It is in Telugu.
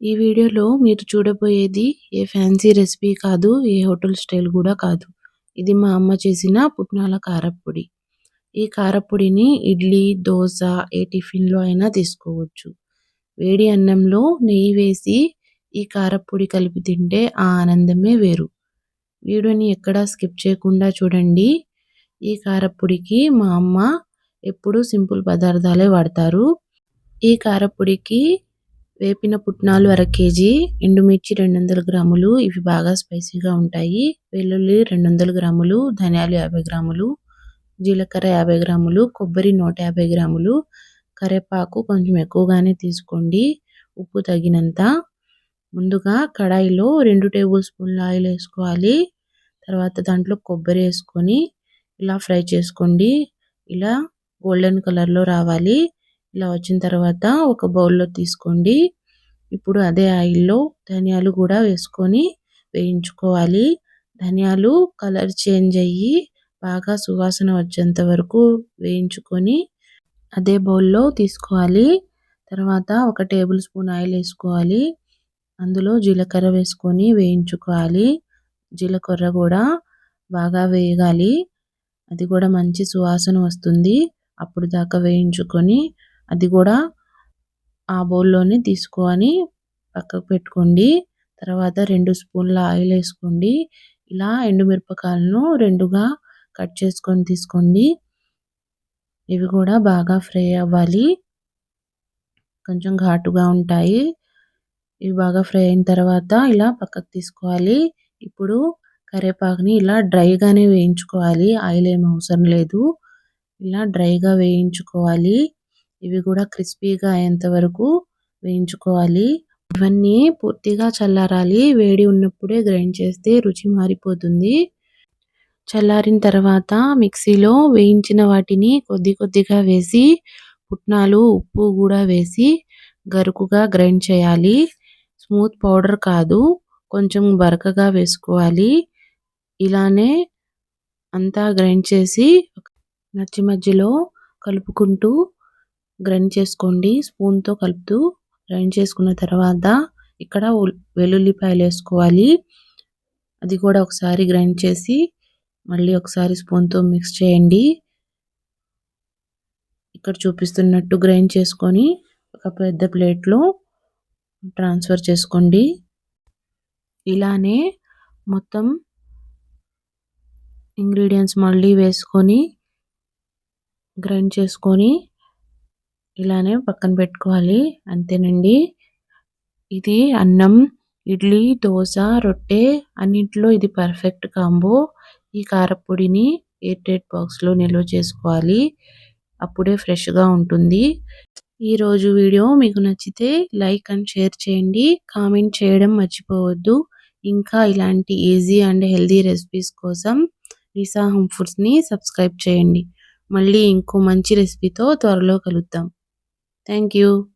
ఈ వీడియోలో మీరు చూడబోయేది ఏ ఫ్యాన్సీ రెసిపీ కాదు ఏ హోటల్ స్టైల్ కూడా కాదు. ఇది మా అమ్మ చేసిన పుట్నాల కారప్పొడి. ఈ కారప్పొడిని ఇడ్లీ దోశ ఏ టిఫిన్లో అయినా తీసుకోవచ్చు. వేడి అన్నంలో నెయ్యి వేసి ఈ కారప్పొడి కలిపి తింటే ఆ ఆనందమే వేరు. వీడియోని ఎక్కడా స్కిప్ చేయకుండా చూడండి. ఈ కారప్పొడికి మా అమ్మ ఎప్పుడూ సింపుల్ పదార్థాలే వాడతారు. ఈ కారప్పొడికి వేపిన పుట్నాలు అర కేజీ ఎండుమిర్చి రెండు వందల గ్రాములు ఇవి బాగా స్పైసీగా ఉంటాయి. వెల్లుల్లి రెండు వందల గ్రాములు ధనియాలు యాభై గ్రాములు జీలకర్ర యాభై గ్రాములు కొబ్బరి నూట యాభై గ్రాములు. కరివేపాకు కొంచెం ఎక్కువగానే తీసుకోండి ఉప్పు తగినంత. ముందుగా కడాయిలో రెండు టేబుల్ స్పూన్ల ఆయిల్ వేసుకోవాలి. తర్వాత దాంట్లో కొబ్బరి వేసుకొని ఇలా ఫ్రై చేసుకోండి. ఇలా గోల్డెన్ కలర్లో రావాలి. ఇలా వచ్చిన తర్వాత ఒక బౌల్లో తీసుకోండి. ఇప్పుడు అదే ఆయిల్లో ధనియాలు కూడా వేసుకొని వేయించుకోవాలి. ధనియాలు కలర్ చేంజ్ అయ్యి బాగా సువాసన వచ్చేంత వరకు వేయించుకొని అదే బౌల్లో తీసుకోవాలి. తర్వాత ఒక టేబుల్ స్పూన్ ఆయిల్ వేసుకోవాలి. అందులో జీలకర్ర వేసుకొని వేయించుకోవాలి. జీలకర్ర కూడా బాగా వేగాలి. అది కూడా మంచి సువాసన వస్తుంది. అప్పుడు దాకా వేయించుకొని అది కూడా ఆ బౌల్లోనే తీసుకొని పక్కకు పెట్టుకోండి. తర్వాత రెండు స్పూన్ల ఆయిల్ వేసుకోండి. ఇలా ఎండుమిరపకాయలను రెండుగా కట్ చేసుకొని తీసుకోండి. ఇవి కూడా బాగా ఫ్రై అవ్వాలి. కొంచెం ఘాటుగా ఉంటాయి. ఇవి బాగా ఫ్రై అయిన తర్వాత ఇలా పక్కకు తీసుకోవాలి. ఇప్పుడు కరివేపాకుని ఇలా డ్రైగానే వేయించుకోవాలి. ఆయిల్ ఏం అవసరం లేదు. ఇలా డ్రైగా వేయించుకోవాలి. ఇవి కూడా క్రిస్పీగా అయ్యేంత వరకు వేయించుకోవాలి. ఇవన్నీ పూర్తిగా చల్లారాలి. వేడి ఉన్నప్పుడే గ్రైండ్ చేస్తే రుచి మారిపోతుంది. చల్లారిన తర్వాత మిక్సీలో వేయించిన వాటిని కొద్ది కొద్దిగా వేసి పుట్నాలు ఉప్పు కూడా వేసి గరుకుగా గ్రైండ్ చేయాలి. స్మూత్ పౌడర్ కాదు కొంచెం బరకగా వేసుకోవాలి. ఇలానే అంతా గ్రైండ్ చేసి నచ్చి మధ్యలో కలుపుకుంటూ గ్రైండ్ చేసుకోండి. స్పూన్తో కలుపుతూ గ్రైండ్ చేసుకున్న తర్వాత ఇక్కడ వెల్లుల్లిపాయలు వేసుకోవాలి. అది కూడా ఒకసారి గ్రైండ్ చేసి మళ్ళీ ఒకసారి స్పూన్తో మిక్స్ చేయండి. ఇక్కడ చూపిస్తున్నట్టు గ్రైండ్ చేసుకొని ఒక పెద్ద ప్లేట్లో ట్రాన్స్ఫర్ చేసుకోండి. ఇలానే మొత్తం ఇంగ్రీడియంట్స్ మళ్ళీ వేసుకొని గ్రైండ్ చేసుకొని ఇలానే పక్కన పెట్టుకోవాలి. అంతేనండి. ఇది అన్నం ఇడ్లీ దోశ రొట్టె అన్నింటిలో ఇది పర్ఫెక్ట్ కాంబో. ఈ కారపొడిని ఎయిర్ బాక్స్లో నిల్వ చేసుకోవాలి. అప్పుడే ఫ్రెష్గా ఉంటుంది. ఈరోజు వీడియో మీకు నచ్చితే లైక్ అండ్ షేర్ చేయండి. కామెంట్ చేయడం మర్చిపోవద్దు. ఇంకా ఇలాంటి ఈజీ అండ్ హెల్దీ రెసిపీస్ కోసం నిసా హోమ్ ఫుడ్స్ని సబ్స్క్రైబ్ చేయండి. మళ్ళీ ఇంకో మంచి రెసిపీతో త్వరలో కలుద్దాం. Thank you.